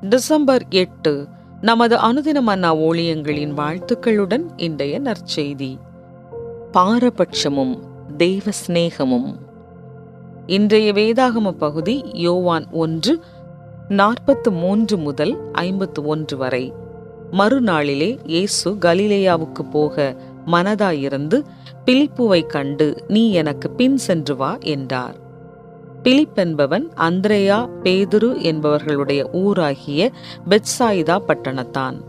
December எட்டு நமது அனுதின மன்னா ஊழியங்களின் வாழ்த்துக்களுடன் இன்றைய நற்செய்தி. பாரபட்சமும் தெய்வ சிநேகமும் இன்றைய வேதாகம பகுதி யோவான் ஒன்று நாற்பத்து மூன்று முதல் ஐம்பத்து ஒன்று வரை. மறுநாளிலே இயேசு கலிலேயாவுக்கு போக மனதாயிருந்து பிலிப்புவை கண்டு நீ எனக்கு பின் சென்று வா என்றார். பிலிப் என்பவன் அந்திரேயா பேதுரு என்பவர்களுடைய ஊராகிய பெட்சாயிதா பட்டணத்தான்.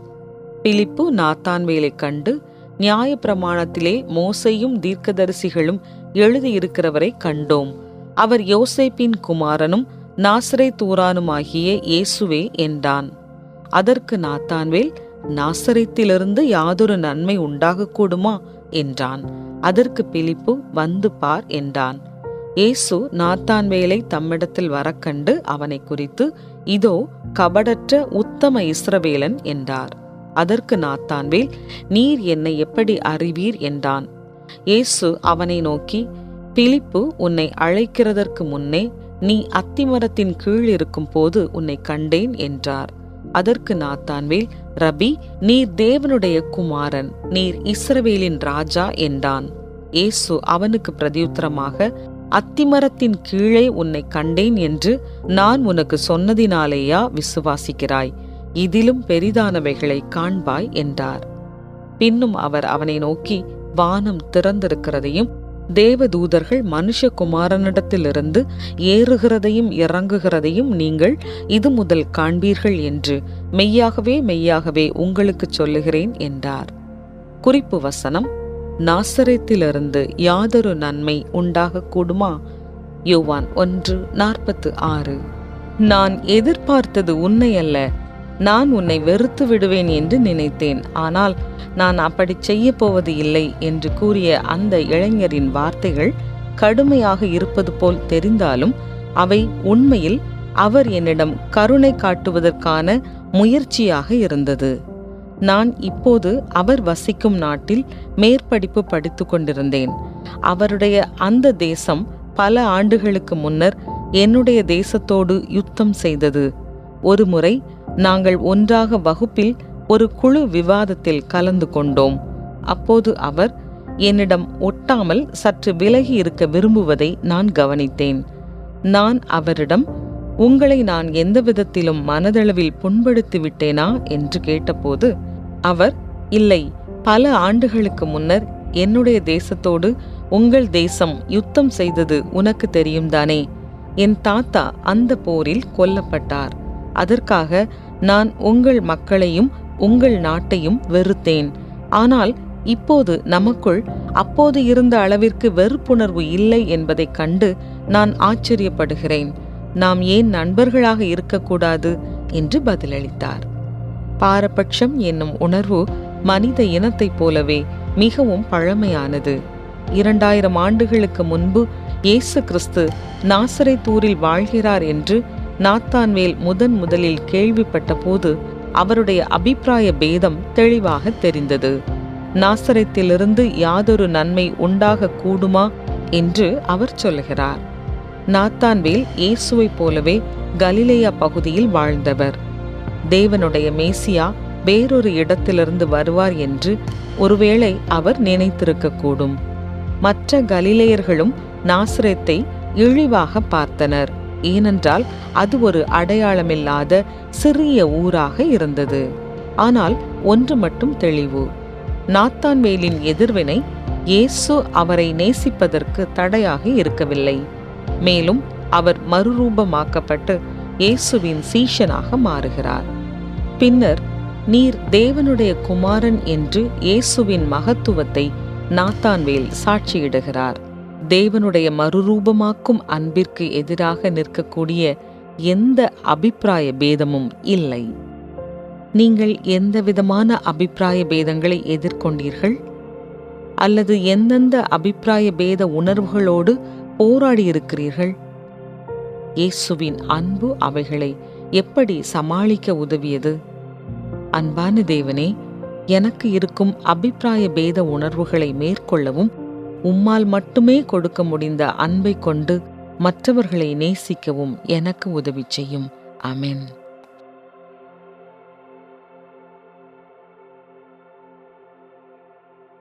பிலிப்பு நாத்தான்வேலை கண்டு நியாய பிரமாணத்திலே மோசையும் தீர்க்கதரிசிகளும் எழுதியிருக்கிறவரை கண்டோம். அவர் யோசேப்பின் குமாரனும் நாசரை தூரானுமாகிய இயேசுவே என்றான். அதற்கு நாத்தான்வேல் நாசரைத்திலிருந்து யாதொரு நன்மை உண்டாகக்கூடுமா? என்றான். அதற்கு பிலிப்பு வந்து பார் என்றான். இயேசு நாத்தான்வேலை தம்மிடத்தில் வரக்கண்டு அவனை குறித்து இதோ கபடற்ற உத்தம இஸ்ரவேலன் என்றார். அதற்கு நாத்தான்வேல் நீர் என்னை எப்படி அறிவீர்? என்றான். இயேசு அவனை நோக்கி பிலிப்பு உன்னை அழைக்கிறதற்கு முன்னே நீ அத்திமரத்தின் கீழ் இருக்கும் போது உன்னை கண்டேன் என்றார். அதற்கு நாத்தான்வேல் ரபி நீர் தேவனுடைய குமாரன் நீர் இஸ்ரவேலின் ராஜா என்றான். இயேசு அவனுக்கு பிரதியுத்தரமாக அத்திமரத்தின் கீழே உன்னை கண்டேன் என்று நான் உனக்கு சொன்னதினாலேயா விசுவாசிக்கிறாய்? இதிலும் பெரிதானவைகளை காண்பாய் என்றார். பின்னும் அவர் அவனை நோக்கி வானம் திறந்திருக்கிறதையும் தேவதூதர்கள் மனுஷகுமாரனிடத்திலிருந்து ஏறுகிறதையும் இறங்குகிறதையும் நீங்கள் இது முதல் காண்பீர்கள் என்று மெய்யாகவே மெய்யாகவே உங்களுக்கு சொல்லுகிறேன் என்றார். குறிப்பு வசனம் நாசரத்திலிருந்து யாதொரு நன்மை உண்டாகக்கூடுமா? யோவான் ஒன்று நாற்பத்து ஆறு. நான் எதிர்பார்த்தது உன்னை அல்ல நான் உன்னை வெறுத்து விடுவேன் என்று நினைத்தேன். ஆனால் நான் அப்படி செய்ய போவது இல்லை என்று கூறிய அந்த இளைஞரின் வார்த்தைகள் கடுமையாக இருப்பது போல் தெரிந்தாலும் அவை உண்மையில் அவர் என்னிடம் கருணை காட்டுவதற்கான முயற்சியாக இருந்தது. நான் இப்போது அவர் வசிக்கும் நாட்டில் மேற்படிப்பு படித்து கொண்டிருந்தேன். அவருடைய அந்த தேசம் பல ஆண்டுகளுக்கு முன்னர் என்னுடைய தேசத்தோடு யுத்தம் செய்தது. ஒருமுறை நாங்கள் ஒன்றாக வகுப்பில் ஒரு குழு விவாதத்தில் கலந்து கொண்டோம். அப்போது அவர் என்னிடம் ஒட்டாமல் சற்று விலகி இருக்க விரும்புவதை நான் கவனித்தேன். நான் அவரிடம் உங்களை நான் எந்த விதத்திலும் மனதளவில் புண்படுத்தி விட்டேனா என்று கேட்டபோது அவர் இல்லை பல ஆண்டுகளுக்கு முன்னர் என்னுடைய தேசத்தோடு உங்கள் தேசம் யுத்தம் செய்தது உனக்கு தெரியும் தானே. என் தாத்தா அந்த போரில் கொல்லப்பட்டார். அதற்காக நான் உங்கள் மக்களையும் உங்கள் நாட்டையும் வெறுத்தேன். ஆனால் இப்போது நமக்குள் அப்போது இருந்த அளவிற்கு வெறுப்புணர்வு இல்லை என்பதைக் கண்டு நான் ஆச்சரியப்படுகிறேன். நாம் ஏன் நண்பர்களாக இருக்கக்கூடாது? என்று பதிலளித்தார். பாரபட்சம் என்னும் உணர்வு மனித இனத்தைப் போலவே மிகவும் பழமையானது. இரண்டாயிரம் ஆண்டுகளுக்கு முன்பு இயேசு கிறிஸ்து நாசரை தூரில் வாழ்கிறார் என்று நாத்தான்வேல் முதன் முதலில் கேள்விப்பட்ட போது அவருடைய அபிப்பிராய பேதம் தெளிவாக தெரிந்தது. நாசரத்திலிருந்து யாதொரு நன்மை உண்டாக கூடுமா என்று அவர் சொல்லுகிறார் நாத்தான்வேல் இயேசுவைப் போலவே கலிலேயா பகுதியில் வாழ்ந்தவர். தேவனுடைய மேசியா வேறொரு இடத்திலிருந்து வருவார் என்று ஒருவேளை அவர் நினைத்திருக்கக்கூடும். மற்ற கலிலேயர்களும் நாசரத்தை இழிவாக பார்த்தனர். ஏனென்றால் அது ஒரு அடையாளமில்லாத சிறிய ஊராக இருந்தது. ஆனால் ஒன்று மட்டும் தெளிவு. நாத்தான்வேலின் எதிர்வினை இயேசு அவரை நேசிப்பதற்கு தடையாக இருக்கவில்லை. மேலும் அவர் மறுரூபமாக்கப்பட்டு இயேசுவின் சீஷனாக மாறுகிறார். பின்னர் நீர் தேவனுடைய குமாரன் என்று இயேசுவின் மகத்துவத்தை நாத்தான்வேல் சாட்சியிடுகிறார். தேவனுடைய மறுரூபமாக்கும் அன்பிற்கு எதிராக நிற்கக்கூடிய எந்த அபிப்பிராய பேதமும் இல்லை. நீங்கள் எந்த விதமான அபிப்பிராய பேதங்களை எதிர்கொண்டீர்கள்? அல்லது எந்தெந்த அபிப்பிராய பேத உணர்வுகளோடு போராடி இருக்கிறீர்கள் இயேசுவின் அன்பு அவைகளை எப்படி சமாளிக்க உதவியது? அன்பான தேவனே எனக்கு இருக்கும் அபிப்பிராய பேத உணர்வுகளை மேற்கொள்ளவும் உம்மால் மட்டுமே கொடுக்க முடிந்த அன்பை கொண்டு மற்றவர்களை நேசிக்கவும் எனக்கு உதவி செய்யும். அமேன்